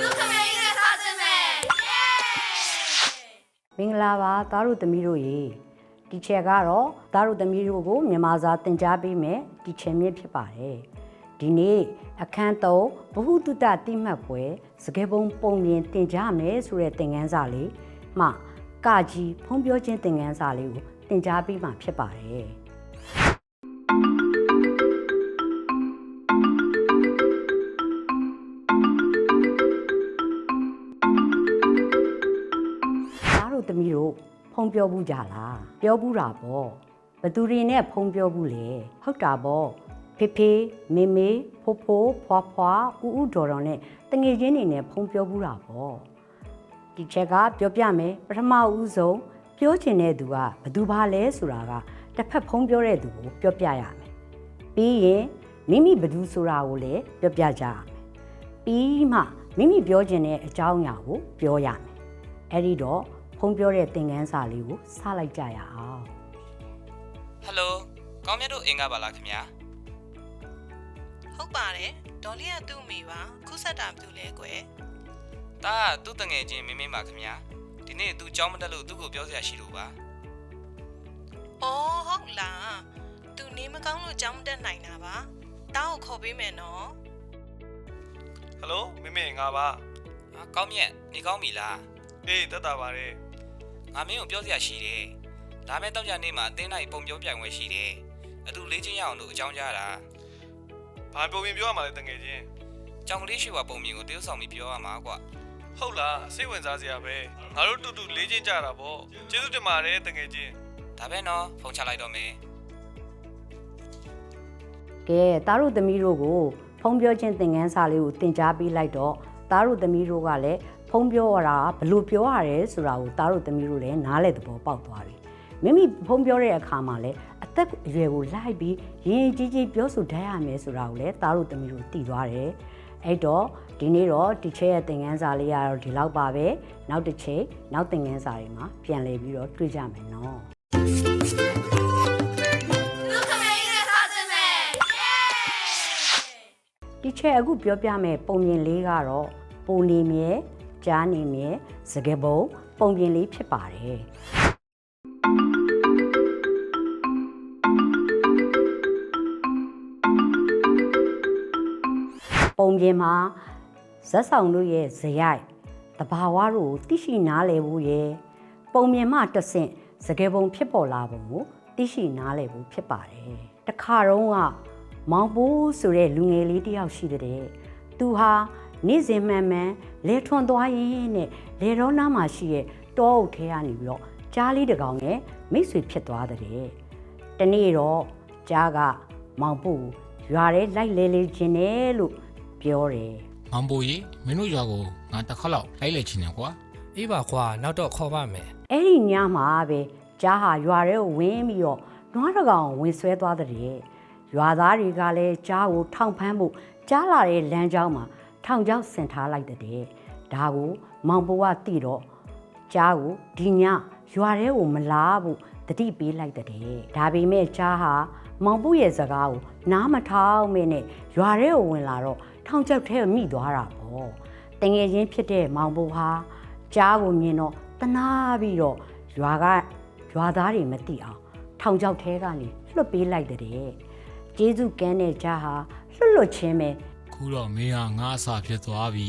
လူခမေးနဲ့စားခြင်းပဲမင်္ဂလာပါသားတို့သမီးတို့ရေဒီချက်ကတော့သားတို့သမီးတို့ကိုမြန်မာစာသင်ကြားပေးမယ်ဒီချက်မြင့်ဖြစ်ပါတယ်ဒီနေ့အခန်း3ဘ ഹു တုတတိမှတ်ပွဲစကေပုံပုံရင်သင်ကြားမယ်ဆိုတဲ့သင်ခန်းစာလေးမှကကြီးဖုံးပြောခြင်းသင်ခန်းစာလေးကိုသင်ကြားပေးမှာဖြစ်ပါတယ် တို့သမီးတို့ဖုံပြောဘူးကြလားပြောဘူးတာပေါ့ဘသူတွေနဲ့ဖုံပြောဘူးလေဟုတ်တာပေါ့ဖေဖေမေမေဖိုးဖိုးဖွားဖွားဦးဦးဒေါ်တော်နဲ့တငယ်ချင်းတွေနဲ့ဖုံပြောဘူးတာပေါ့ဒီချက်ကပြောပြမယ်ပထမဦးဆုံးပြောချင်တဲ့သူကဘသူဘာလဲဆိုတာကတစ်ဖက်ဖုံပြောတဲ့သူကိုပြောပြရမယ်ပြီးရင်မိမိဘသူဆိုတာကိုလည်းပြောပြကြရမယ်ပြီးမှမိမိပြောချင်တဲ့အကြောင်းအရာကိုပြောရမယ်အဲ့ဒီတော့ ဖုံးပြောတဲ့သင်ခန်းစာလေးကိုစလိုက်ကြရအောင်ဟယ်လိုကောင်းမြတ်တို့အင်္ဂါပါလားခင်ဗျာဟုတ်ပါတယ်ဒေါ်လေးကသူ့မိပါခုဆက်တာဘူးလဲကွယ်တာကသူ့တငယ်ချင်းမင်းမင်းပါခင်ဗျာဒီနေ့သူကြောင်းမတက်လို့သူ့ကိုပြောစရာရှိလို့ပါအော်ဟုတ်လားသူနေမကောင်းလို့ကြောင်းမတက်နိုင်တာပါတောင်းကိုခေါ်ပေးမယ်နော်ဟယ်လိုမမေငါပါဟာကောင်းမြတ်နေကောင်းပြီလားအေးတက်တာပါတယ် ငါမင်းကိုပြောစရာရှိတယ်ဒါမဲ့တောက်ကြနေ့မှာအတင်းလိုက်ပုံပြောပြိုင်ဝဲရှိတယ်အတူလေးချင်းရအောင်လို့အကြောင်းကြားတာဘာပုံပြင်ပြောရမှာလဲတငယ်ချင်းကြောင်ကလေးရှိဝပုံမြင်ကိုတရုပ်ဆောင်ပြီးပြောရမှာကွာဟုတ်လားစိတ်ဝင်စားစရာပဲငါတို့တူတူလေးချင်းကြတာပေါ့ကျေးဇူးတင်ပါတယ်တငယ်ချင်းဒါပဲနော်ဖုန်းချလိုက်တော့မယ်ကဲသားတို့သမီးတို့ကိုဖုံးပြောခြင်းသင်ခန်းစာလေးကိုသင်ကြားပေးလိုက်တော့သားတို့သမီးတို့ကလည်း ဖုံးပြောရတာဘယ်လို့ပြောရတယ်ဆိုတာကိုသားတို့သမီးတို့လည်းနားလည်သဘောပေါက်သွားပြီမိမိဖုံးပြောတဲ့အခါမှာလည်းအသက်အရွယ်ကိုလိုက်ပြီးရင်းရင်းကြီးကြီးပြောဆိုတတ်ရမယ်ဆိုတာကိုလည်းသားတို့သမီးတို့သိသွားတယ်အဲ့တော့ဒီနေ့တော့ဒီချက်ရဲ့သင်ခန်းစာလေးကတော့ဒီလောက်ပါပဲနောက်တစ်ချိန်နောက်သင်ခန်းစာတွေမှာပြန်လည်ပြီးတော့တွေ့ကြမယ်နော်လူခမေးနဲ့စားခြင်းပဲဒီချက်အခုပြောပြမယ်ပုံပြင်လေးကတော့ပုံနေမြဲ ကြားနေမြဲစကပုံပုံပြင်လေးဖြစ်ပါတယ်ပုံပြင်မှာဇက်ဆောင်တို့ရဲ့ဇယိုက်တဘာဝတို့ကိုသိရှိနားလည်ဖို့ရဲ့ပုံပြင်မှတဆင့်စကပုံဖြစ်ပေါ်လာပုံကိုသိရှိနားလည်ဖို့ဖြစ်ပါတယ်တခါတော့ကမောင်ပိုးဆိုတဲ့လူငယ်လေးတယောက်ရှိတဲ့သူဟာ နေ့စဉ်မှန်မှန်လဲထွန်သွားရင်းနဲ့လေတော့နားမှာရှိတဲ့တောအုပ်ထဲကနေပြီးတော့ကြားလေးတစ်ကောင်နဲ့မိတ်ဆွေဖြစ်သွားတဲ့တနေ့တော့ကြားကမောင်ပိုးကိုရွာထဲလိုက်လဲလဲခြင်းနဲ့လို့ပြောတယ်မောင်ပိုကြီးမင်းတို့ရွာကိုငါတစ်ခါလောက်လိုက်လေချင်တယ်ကွာအေးပါခွာနောက်တော့ခေါ်ပါမယ်အဲ့ဒီညမှာပဲကြားဟာရွာထဲကိုဝင်ပြီးတော့နွားတစ်ကောင်ဝင်ဆွဲသွားတဲ့ရွာသားတွေကလည်းကြားကိုထောင်ဖမ်းဖို့ကြားလာတဲ့လမ်းကြောင်းမှာ ထောင်ချောက်ဆင်ထားလိုက်တဲ့ဒါကိုမောင်ဘဝတိတော့ကြားကိုဒီညရွာထဲကိုမလာဘူးတတိပေးလိုက်တဲ့ဒါပေမဲ့ကြားဟာမောင်ပုရဲ့စကားကိုနားမထောင်မဲနဲ့ရွာထဲကိုဝင်လာတော့ထောင်ချောက်ထဲကိုမိသွားတာပေါ့တငယ်ချင်းဖြစ်တဲ့မောင်ပုဟာကြားကိုမြင်တော့တနာပြီးတော့ရွာကရွာသားတွေမသိအောင်ထောင်ချောက်ထဲကနေလွတ်ပေးလိုက်တဲ့ကျေးဇူးကမ်းတဲ့ကြားဟာလွတ်လွတ်ချင်းပဲ ခုတော့မင်းဟာငါအစာဖြစ်သွားပြီ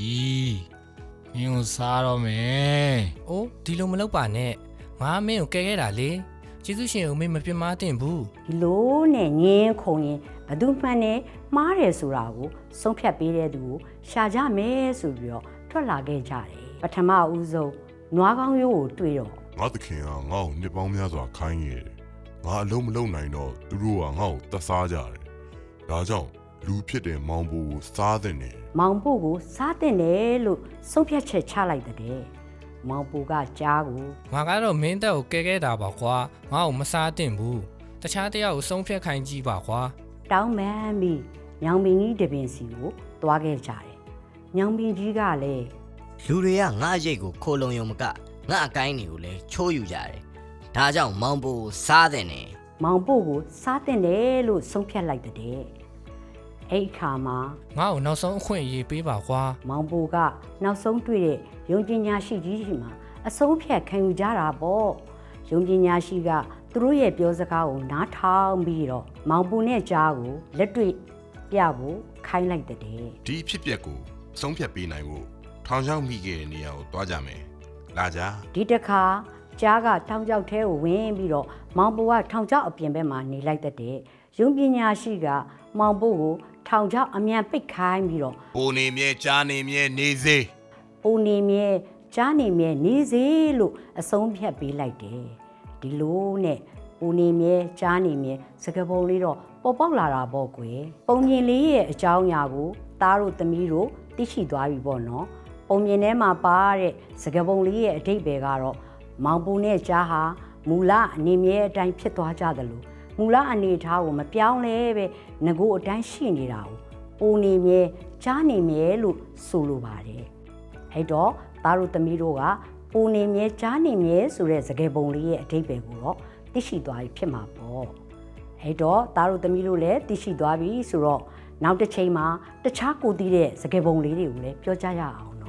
မင်းကိုစားတော့မယ်။အိုးဒီလိုမလုပ်ပါနဲ့။ငါမင်းကိုကဲခဲ့တာလေ။ကျေးဇူးရှင်ကိုမင်းမပြစ်မှားတင်ဘူးဒီလိုနဲ့ငင်းခုံရင်ဘသူမှန်နဲ့မှားတယ်ဆိုတာကိုဆုံးဖြတ်ပေးတဲ့သူကိုရှာကြမယ်ဆိုပြီးတော့ထွက်လာခဲ့ကြတယ်ပထမဦးဆုံးနွားကောင်းရိုးကိုတွေ့တော့ငါသခင်ကငါ့ကိုနှစ်ပေါင်းများစွာခိုင်းခဲ့တယ်။ငါအလုံးမလုံးနိုင်တော့သူတို့ကငါ့ကိုတတ်စားကြတယ်။ဒါကြောင့် လူဖြစ်တဲ့မောင်ပူကိုစားတဲ့နေမောင်ပို့ကိုစားတင်တယ်လို့ဆုံးဖြတ်ချက်ချလိုက်တဲ့မောင်ပို့ကကြားကို။ငါကတော့မင်းတက်ကိုကဲခဲ့တာပါကွာ။ငါ့ကိုမစားတင်ဘူး။တခြားတယောက်ကိုဆုံးဖြတ်ခိုင်းကြည့်ပါကွာတောင်းပန်ပြီးညောင်ပင်ကြီးတပင်စီကိုသွားခဲ့ကြတယ်ညောင်ပင်ကြီးကလည်းလူတွေကငါ့ရိတ်ကိုခိုလုံယုံမကငါအကိုင်းတွေကိုလည်းချိုးယူကြတယ်။ဒါကြောင့်မောင်ပိုကိုစားတဲ့နေ မောင်ပို့ကိုစားတင်တယ်လို့ဆုံးဖြတ်လိုက်တဲ့ အဲ့အခါမှာငါ့ကိုနောက်ဆုံးအခွင့်အရေးပေးပါကွာမောင်ပူကနောက်ဆုံးတွေ့တဲ့ယုံပညာရှိကြီးရှိမှာအဆုံးဖြတ်ခံယူကြတာပေါ့ယုံပညာရှိကသူတို့ရဲ့ပြောစကားကိုနားထောင်ပြီးတော့မောင်ပူနဲ့ကြားကိုလက်တွေ့ပြဖို့ခိုင်းလိုက်တဲ့တဲ့ဒီအဖြစ်ပျက်ကိုအဆုံးဖြတ်ပေးနိုင်ဖို့ထောင်ချောက်မိခဲ့တဲ့နေရာကိုတွားကြမယ်လာကြဒီတစ်ခါကြားကထောင်ချောက်ထဲကိုဝင်ပြီးတော့မောင်ပူကထောင်ချောက်အပြင်ဘက်မှာနေလိုက်တဲ့ တဲ့ယုံပညာရှိကမောင်ပူကိုထောင်ချောက်အမြန်ပိတ်ခိုင်းပြီးတော့ပိုနေမြဲကြားနေမြဲနေစေပူနေမြဲကြားနေမြဲနေစေလို့အဆုံးဖြတ်ပေးလိုက်တယ်ဒီလိုနဲ့ပူနေမြဲကြားနေမြဲစကပုံလေးတော့ပေါ်ပေါက်လာတာပေါ့ကွယ်ပုံမြင်လေးရဲ့အကြောင်းအရာကိုသားတို့သမီးတို့သိရှိသွားပြီပေါ့နော်ပုံမြင်ထဲမှာပါတဲ့စကပုံလေးရဲ့အတိတ်ပဲကတော့မောင်ပူနဲ့ကြားဟာမူလအနေမြဲအတိုင်းဖြစ်သွားကြတယ်လို့ မူလအနေအထားကိုမပြောင်းလဲပဲငကိုအတိုင်းရှိနေတာကိုပူနေမြဲကြားနေမြဲလို့ဆိုလိုပါတယ်အဲ့တော့သားတို့သမီးတို့ကပူနေမြဲကြားနေမြဲဆိုတဲ့စကားပုံလေးရဲ့အဓိပ္ပာယ်ကိုတော့သိရှိသွားပြီဖြစ်မှာပေါ့အဲ့တော့သားတို့သမီးတို့လည်းသိရှိသွားပြီဆိုတော့နောက်တစ်ချိန်မှာတခြားကိုသိတဲ့စကားပုံလေးတွေကိုလည်းပြောကြရအောင်